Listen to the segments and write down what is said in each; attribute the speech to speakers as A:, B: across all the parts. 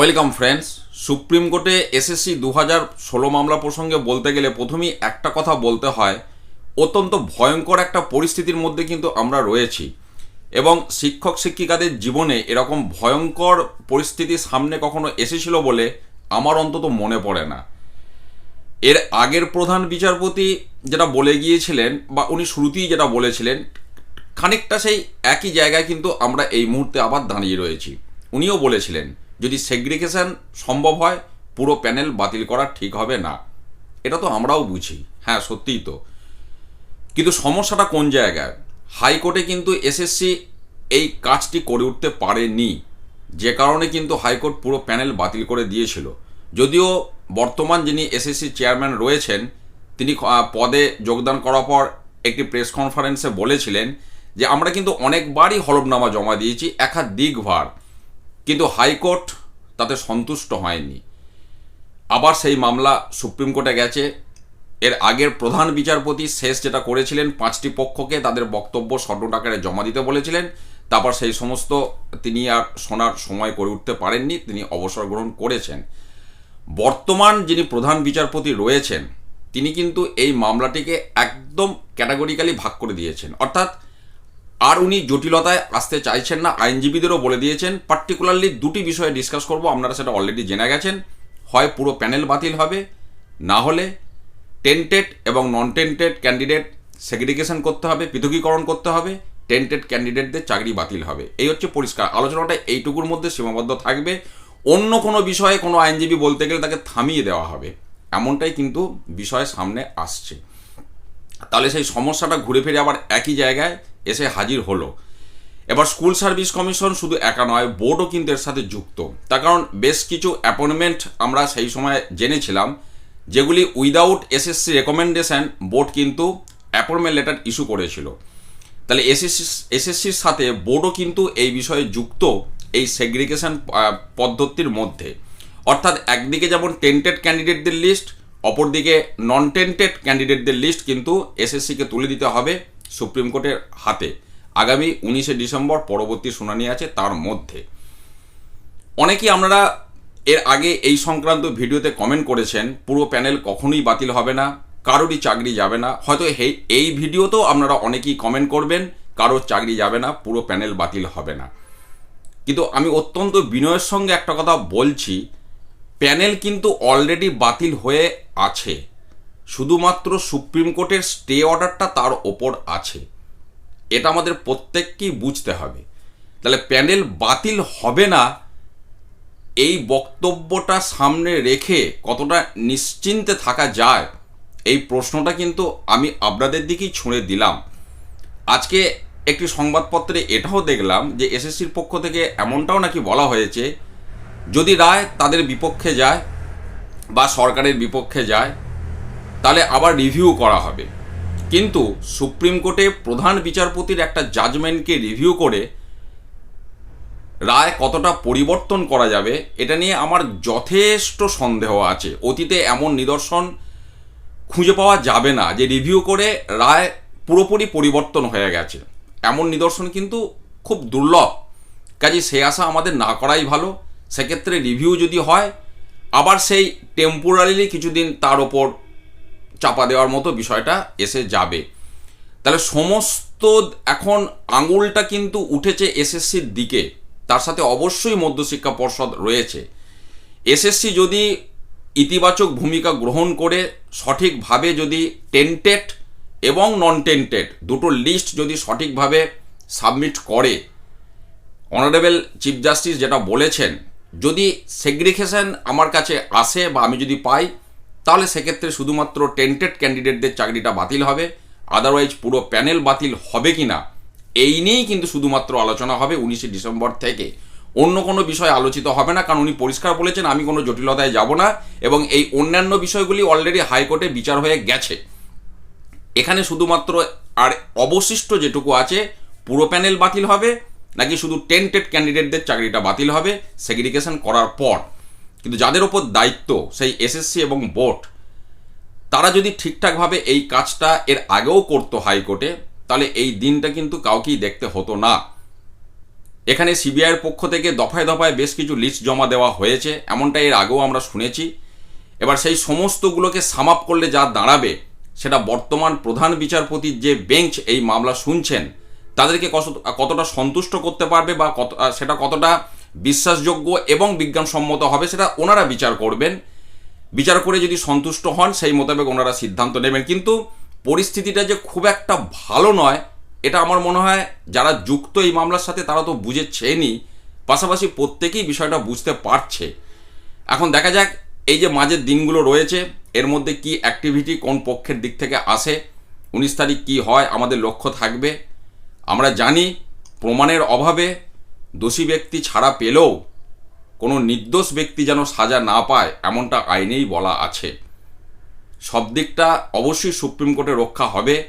A: Welcome friends, supreme কোর্টে SSC দু হাজার ষোলো মামলা প্রসঙ্গে বলতে গেলে প্রথমেই একটা কথা বলতে হয়, অত্যন্ত ভয়ঙ্কর একটা পরিস্থিতির মধ্যে কিন্তু আমরা রয়েছি এবং শিক্ষক শিক্ষিকাদের জীবনে এরকম ভয়ঙ্কর পরিস্থিতি সামনে কখনো এসেছিল বলে আমার অন্তত মনে পড়ে না। এর আগের প্রধান বিচারপতি যেটা বলে গিয়েছিলেন বা উনি শুরুতেই যেটা বলেছিলেন, খানিকটা সেই একই জায়গায় কিন্তু আমরা এই মুহূর্তে আবার দাঁড়িয়ে রয়েছি। উনিও বলেছিলেন যদি সেগ্রিগেশন সম্ভব হয়, পুরো প্যানেল বাতিল করা ঠিক হবে না। এটা তো আমরাও বুঝি। হ্যাঁ সত্যিই তো। কিন্তু সমস্যাটা কোন জায়গায়? হাইকোর্টে কিন্তু এসএসসি এই কাজটি করে উঠতে পারেনি। যে কারণে কিন্তু হাইকোর্ট পুরো প্যানেল বাতিল করে দিয়েছিল। যদিও বর্তমান যিনি এসএসসি চেয়ারম্যান রয়েছেন, তিনি পদে যোগদান করার পর একটি প্রেস কনফারেন্সে বলেছিলেন যে, আমরা কিন্তু অনেকবারই হলফনামা জমা দিয়েছি, একাধিকবার। কিন্তু হাইকোর্ট তাতে সন্তুষ্ট হয়নি। আবার সেই মামলা সুপ্রিম কোর্টে গেছে। এর আগের প্রধান বিচারপতি শেষ যেটা করেছিলেন, পাঁচটি পক্ষকে তাদের বক্তব্য স্বর্ণ আকারে জমা দিতে বলেছিলেন। তারপর সেই সমস্ত তিনি আর শোনার সময় করে উঠতে পারেননি, তিনি অবসর গ্রহণ করেছেন। বর্তমান যিনি প্রধান বিচারপতি রয়েছেন, তিনি কিন্তু এই মামলাটিকে একদম ক্যাটাগরিক্যালি ভাগ করে দিয়েছেন। অর্থাৎ আর উনি জটিলতায় আসতে চাইছেন না, আইনজীবীদেরও বলে দিয়েছেন পার্টিকুলারলি দুটি বিষয়ে ডিসকাস করব, আপনারা সেটা অলরেডি জেনে গেছেন। হয় পুরো প্যানেল বাতিল হবে, না হলে টেন্টেড এবং নন টেন্টেড ক্যান্ডিডেট সেগ্রিগেশন করতে হবে, পৃথকীকরণ করতে হবে টেন্টেড ক্যান্ডিডেটদের চাকরি বাতিল হবে। এই হচ্ছে পরিষ্কার। আলোচনাটা এইটুকুর মধ্যে সীমাবদ্ধ থাকবে। অন্য কোনো বিষয়ে কোনো আইনজীবী বলতে গেলে তাকে থামিয়ে দেওয়া হবে, এমনটাই কিন্তু বিষয় সামনে আসছে। তাহলে সেই সমস্যাটা ঘুরে ফিরে আবার একই জায়গায় এসে হাজির হলো। এবার স্কুল সার্ভিস কমিশন শুধু একা নয়, বোর্ডও কিন্তু এর সাথে যুক্ত। তার কারণ বেশ কিছু অ্যাপয়েন্টমেন্ট আমরা সেই সময় জেনেছিলাম, যেগুলি উইদাউট এসএসসি রেকমেন্ডেশন বোর্ড কিন্তু অ্যাপয়েন্টমেন্ট লেটার ইস্যু করেছিল। তাহলে এসএসসি, এসএসসির সাথে বোর্ডও কিন্তু এই বিষয়ে যুক্ত এই সেগ্রিগেশন পদ্ধতির মধ্যে। অর্থাৎ একদিকে যেমন টেন্টেড ক্যান্ডিডেটদের লিস্ট অপরদিকে নন টেন্টেড ক্যান্ডিডেটদের লিস্ট কিন্তু এসএসসিকে তুলে দিতে হবে। সুপ্রিম কোর্টের হাতে। আগামী উনিশে ডিসেম্বর পরবর্তী শুনানি আছে তার মধ্যে। অনেকেই আপনারা এর আগে এই সংক্রান্ত ভিডিওতে কমেন্ট করেছেন, পুরো প্যানেল কখনোই বাতিল হবে না, কারোরই চাকরি যাবে না। হয়তো এই ভিডিওতেও আপনারা অনেকেই কমেন্ট করবেন, কারোর চাকরি যাবে না, পুরো প্যানেল বাতিল হবে না। কিন্তু আমি অত্যন্ত বিনয়ের সঙ্গে একটা কথা বলছি, প্যানেল কিন্তু অলরেডি বাতিল হয়ে আছে। শুধুমাত্র সুপ্রিম কোর্টের স্টে অর্ডারটা তার ওপর আছে। এটা আমাদের প্রত্যেককেই বুঝতে হবে। তাহলে প্যানেল বাতিল হবে না, এই বক্তব্যটা সামনে রেখে কতটা নিশ্চিন্তে থাকা যায়, এই প্রশ্নটা কিন্তু আমি আপনাদের দিকেই ছুঁড়ে দিলাম। আজকে একটি সংবাদপত্রে এটাও দেখলাম যে এসএসসির পক্ষ থেকে এমনটাও নাকি বলা হয়েছে, যদি রায় তাদের বিপক্ষে যায় বা সরকারের বিপক্ষে যায় তাহলে আবার রিভিউ করা হবে। কিন্তু সুপ্রিম কোর্টে প্রধান বিচারপতির একটা জাজমেন্টকে রিভিউ করে রায় কতটা পরিবর্তন করা যাবে, এটা নিয়ে আমার যথেষ্ট সন্দেহ আছে। অতীতে এমন নিদর্শন খুঁজে পাওয়া যাবে না যে রিভিউ করে রায় পুরোপুরি পরিবর্তন হয়ে গেছে। এমন নিদর্শন কিন্তু খুব দুর্লভ। কাজে সে আশা আমাদের না করাই ভালো। সেক্ষেত্রে রিভিউ যদি হয়, আবার সেই টেম্পোরারিলি কিছুদিন তার ওপর চাপা দেওয়ার মতো বিষয়টা এসে যাবে। তাহলে সমস্ত এখন আঙুলটা কিন্তু উঠেছে এসএসসির দিকে। তার সাথে অবশ্যই মধ্যশিক্ষা পর্ষদ রয়েছে। এসএসসি যদি ইতিবাচক ভূমিকা গ্রহণ করে, সঠিকভাবে যদি টেন্টেড এবং নন টেন্টেড দুটো লিস্ট যদি সঠিকভাবে সাবমিট করে অনারেবল চিফ জাস্টিস যেটা বলেছেন, যদি সেগ্রিগেশন আমার কাছে আসে বা আমি যদি পাই তাহলে সেক্ষেত্রে শুধুমাত্র টেন্টেড ক্যান্ডিডেটদের চাকরিটা বাতিল হবে। আদারওয়াইজ পুরো প্যানেল বাতিল হবে কি না এই নিয়েই কিন্তু শুধুমাত্র আলোচনা হবে উনিশে ডিসেম্বর থেকে। অন্য কোনো বিষয় আলোচিত হবে না, কারণ উনি পরিষ্কার বলেছেন, আমি কোনো জটিলতায় যাব না এবং এই অন্যান্য বিষয়গুলি অলরেডি হাইকোর্টে বিচার হয়ে গেছে। এখানে শুধুমাত্র আর অবশিষ্ট যেটুকু আছে, পুরো প্যানেল বাতিল হবে, নাকি শুধু টেন্টেড ক্যান্ডিডেটদের চাকরিটা বাতিল হবে সেগ্রিগেশন করার পর। কিন্তু যাদের ওপর দায়িত্ব সেই এসএসসি এবং বোর্ড তারা যদি ঠিকঠাকভাবে এই কাজটা এর আগেও করতো হাইকোর্টে, তাহলে এই দিনটা কিন্তু কাউকেই দেখতে হতো না। এখানে সিবিআইয়ের পক্ষ থেকে দফায় দফায় বেশ কিছু লিস্ট জমা দেওয়া হয়েছে, এমনটা এর আগেও আমরা শুনেছি। এবার সেই সমস্তগুলোকে সাম আপ করলে যা দাঁড়াবে, সেটা বর্তমান প্রধান বিচারপতির যে বেঞ্চ এই মামলা শুনছেন, তাদেরকে কত- কতটা সন্তুষ্ট করতে পারবে বা কত সেটা কতটা বিশ্বাসযোগ্য এবং বিজ্ঞানসম্মত হবে সেটা ওনারা বিচার করবেন। বিচার করে যদি সন্তুষ্ট হন, সেই মোতাবেক ওনারা সিদ্ধান্ত নেবেন। কিন্তু পরিস্থিতিটা যে খুব একটা ভালো নয়, এটা আমার মনে হয় যারা যুক্ত এই মামলার সাথে তারা তো বুঝেছেনই পাশাপাশি প্রত্যেকেই বিষয়টা বুঝতে পারছে। এখন দেখা যাক এই যে মাঝের দিনগুলো রয়েছে, এর মধ্যে কি অ্যাক্টিভিটি কোন পক্ষের দিক থেকে আসে, উনিশ তারিখ কি হয়, আমাদের লক্ষ্য থাকবে। আমরা জানি প্রমাণের অভাবে দোষী ব্যক্তি ছাড়া পেলেও কোনো নির্দোষ ব্যক্তি যেন সাজা না পায়, এমনটা আইনেই বলা আছে। সব দিকটা অবশ্যই সুপ্রিম কোর্টে রক্ষা হবে।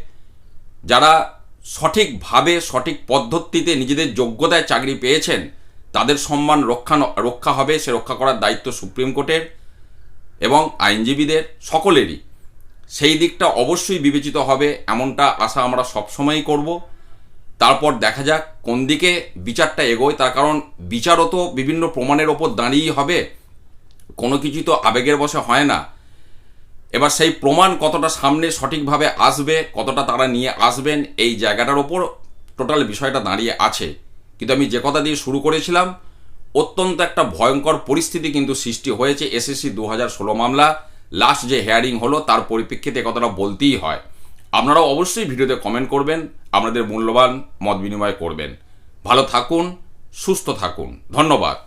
A: যারা সঠিকভাবে, সঠিক পদ্ধতিতে নিজেদের যোগ্যতায় চাকরি পেয়েছেন, তাদের সম্মান রক্ষা রক্ষা হবে, সে রক্ষা করার দায়িত্ব সুপ্রিম কোর্টের এবং আইনজীবীদের সকলেরই। সেই দিকটা অবশ্যই বিবেচিত হবে, এমনটা আশা আমরা সবসময়ই করব। তারপর দেখা যাক কোন দিকে বিচারটা এগোয়। তার কারণ বিচারও তো বিভিন্ন প্রমাণের ওপর দাঁড়িয়েই হবে। কোনো কিছু তো আবেগের বসে হয় না। এবার সেই প্রমাণ কতটা সামনে সঠিকভাবে আসবে, কতটা তারা নিয়ে আসবেন, এই জায়গাটার ওপর টোটাল বিষয়টা দাঁড়িয়ে আছে। কিন্তু আমি যে কথা দিয়ে শুরু করেছিলাম, অত্যন্ত একটা ভয়ঙ্কর পরিস্থিতি কিন্তু সৃষ্টি হয়েছে এসএসসি দু হাজার ষোলো মামলা। লাস্ট যে হেয়ারিং হলো, তার পরিপ্রেক্ষিতে কথাটা বলতেই হয়। আপনারাও অবশ্যই ভিডিওতে কমেন্ট করবেন আপনাদের মূল্যবান মত বিনিময় করবেন। ভালো থাকুন, সুস্থ থাকুন। ধন্যবাদ।